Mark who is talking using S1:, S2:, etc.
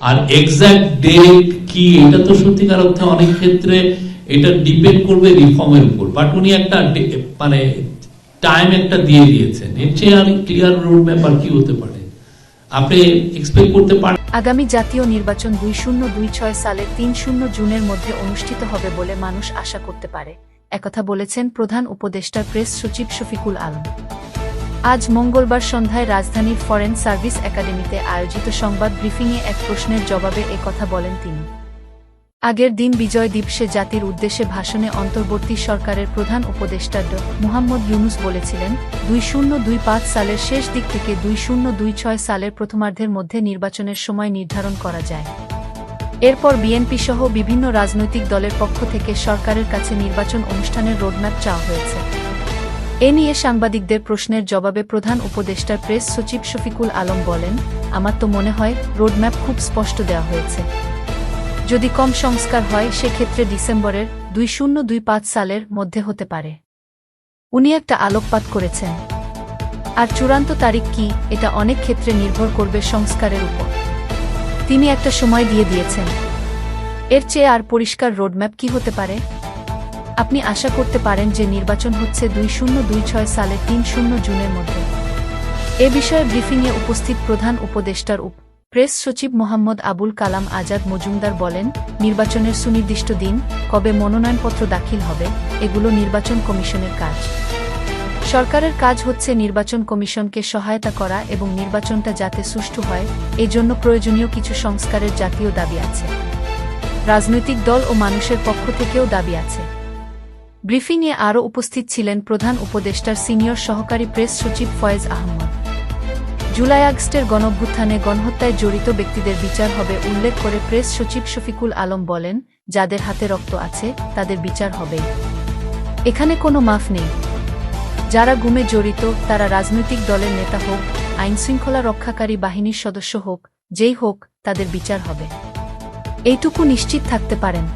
S1: আর exact date কি, এটা তো সত্যিকার অর্থে অনেক ক্ষেত্রে এটা ডিপেন্ড করবে রিফর্মের উপর। বাট উনি একটা মানে টাইম একটা দিয়ে দিয়েছেন। এর চেয়ে আর ক্লিয়ার রোড ম্যাপ আর কি হতে পারে? আপনি এক্সপেক্ট করতে পারেন
S2: আগামী জাতীয় নির্বাচন দুই শূন্য দুই ছয় সালের তিন শূন্য জুনের মধ্যে অনুষ্ঠিত হবে বলে মানুষ আশা করতে পারে। একথা বলেছেন প্রধান উপদেষ্টার প্রেস সচিব শফিকুল আলম। আজ মঙ্গলবার সন্ধ্যায় রাজধানীর ফরেন সার্ভিস একাডেমিতে আয়োজিত সংবাদ ব্রিফিংয়ে এক প্রশ্নের জবাবে কথা বলেন তিনি। আগের দিন বিজয় দিবসে জাতির উদ্দেশ্যে ভাষণে অন্তর্বর্তী সরকারের প্রধান উপদেষ্টা ড মুহাম্মদ ইউনুস বলেছিলেন, দুই শূন্য দুই পাঁচ সালের শেষ দিক থেকে দুই শূন্য দুই ছয় সালের প্রথমার্ধের মধ্যে নির্বাচনের সময় নির্ধারণ করা যায়। এরপর বিএনপি সহ বিভিন্ন রাজনৈতিক দলের পক্ষ থেকে সরকারের কাছে নির্বাচন অনুষ্ঠানের রোডম্যাপ চাওয়া হয়েছে। এ নিয়ে সাংবাদিকদের প্রশ্নের জবাবে প্রধান উপদেষ্টার প্রেস সচিব শফিকুল আলম বলেন, আমার তো মনে হয় রোডম্যাপ খুব স্পষ্ট দেওয়া হয়েছে। যদি কম সংস্কার হয়, সেক্ষেত্রে ডিসেম্বরের দুই শূন্য দুই পাঁচ সালের মধ্যে হতে পারে। উনি একটা আলোকপাত করেছেন। আর চূড়ান্ত তারিখ কি, এটা অনেক ক্ষেত্রে নির্ভর করবে সংস্কারের উপর। তিনি একটা সময় দিয়ে দিয়েছেন। এর চেয়ে আর পরিষ্কার রোডম্যাপ কি হতে পারে? আপনি আশা করতে পারেন যে নির্বাচন হচ্ছে দুই শূন্য দুই ছয় সালে তিন শূন্য জুনের মধ্যে। এ বিষয়ে ব্রিফিংয়ে উপস্থিত প্রধান উপদেষ্টার উপ প্রেস সচিব মোহাম্মদ আবুল কালাম আজাদ মজুমদার বলেন, নির্বাচনের সুনির্দিষ্ট দিন, কবে মনোনয়নপত্র দাখিল হবে, এগুলো নির্বাচন কমিশনের কাজ। সরকারের কাজ হচ্ছে নির্বাচন কমিশনকে সহায়তা করা এবং নির্বাচনটা যাতে সুষ্ঠু হয়, এজন্য প্রয়োজনীয় কিছু সংস্কারের জাতীয় দাবি আছে। রাজনৈতিক দল ও মানুষের পক্ষ থেকেও দাবি আছে। ব্রিফিংয়ে আরও উপস্থিত ছিলেন প্রধান উপদেষ্টার সিনিয়র সহকারী প্রেস সচিব ফয়েজ আহমদ। জুলাই আগস্টের গণভ্যুত্থানে গণহত্যায় জড়িত ব্যক্তিদের বিচার হবে উল্লেখ করে প্রেস সচিব শফিকুল আলম বলেন, যাদের হাতে রক্ত আছে, তাদের বিচার হবে এখানে কোনো মাফ নেই। যারা গুমে জড়িত, তারা রাজনৈতিক দলের নেতা হোক, আইনশৃঙ্খলা রক্ষাকারী বাহিনীর সদস্য হোক, যেই হোক, তাদের বিচার হবে। এইটুকু নিশ্চিত থাকতে পারেন।